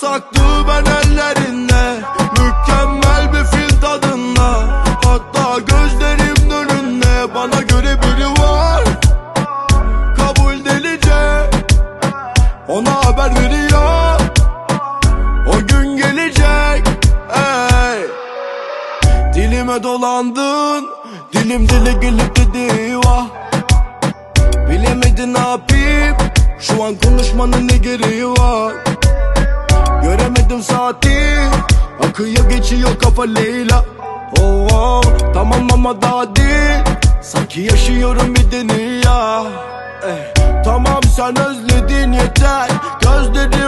saklı ben ellerinde Mükemmel bir film tadında. Hatta gözlerim önünde Bana göre biri var. Kabul delice Ona haber veriyor. O gün gelecek Ey. Dilime dolandın Dilim dile gelip dedi vah Bilemedin ne yapayım Şu an konuşmanın ne gereği var? Göremedim saati. Akıyor geçiyor kafa Leyla. Oh, oh, Tamam ama daha değil. Sanki yaşıyorum bir dünya. Eh, Tamam sen özledin yeter. Gözlerim